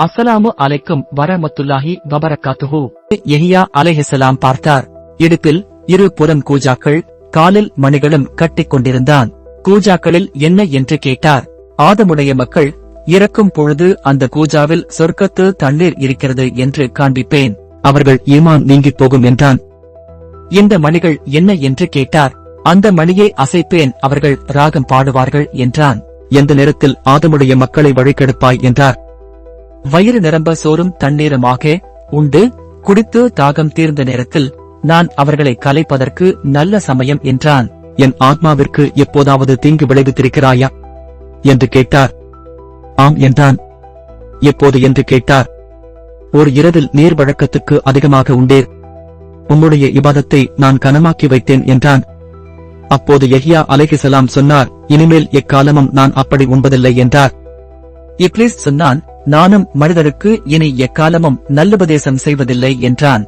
அசலாமு அலைக்கும் வரமத்துல்லாஹி வபரகாத்துஹு. எஹியா அலைஹிசலாம் பார்த்தார். இடுப்பில் இரு புறம் கூஜாக்கள் காலில் மணிகளும் கட்டிக் கொண்டிருந்தான். கூஜாக்களில் என்ன என்று கேட்டார். ஆதமுடைய மக்கள் இறக்கும் பொழுது அந்த கூஜாவில் சொர்க்கத்து தண்ணீர் இருக்கிறது என்று காண்பிப்பேன். அவர்கள் ஈமான் நீங்கிப் போகும் என்றான். இந்த மணிகள் என்ன என்று கேட்டார். அந்த மணியை அசைப்பேன் அவர்கள் ராகம் பாடுவார்கள் என்றான். எந்த நேரத்தில் ஆதமுடைய மக்களை வழிகெடுப்பாய் என்றார். வயிறு நிரம்ப சோறும் தண்ணீருமாக உண்டு. குடித்து தாகம் தீர்ந்த நேரத்தில் நான் அவர்களை கலைப்பதற்கு நல்ல சமயம் என்றான். என் ஆத்மாவிற்கு எப்போதாவது தீங்கு விளைவித்திருக்கிறாயா? என்று கேட்டார். ஆம் என்றான். எப்போது என்று கேட்டார். ஒரு இரவில் நீர் வழக்கத்துக்கு அதிகமாக உண்டேர். உம்முடைய இபாதத்தை நான் கனமாக்கி வைத்தேன் என்றான். அப்போது யஹ்யா அலைஹிசலாம் சொன்னார் இனிமேல் எக்காலமும் நான் அப்படி உண்பதில்லை என்றார். இப்ளீஸ் சொன்னான் நானும் மனிதருக்கு இனி எக்காலமும் நல்லுபதேசம் செய்வதில்லை என்றான்.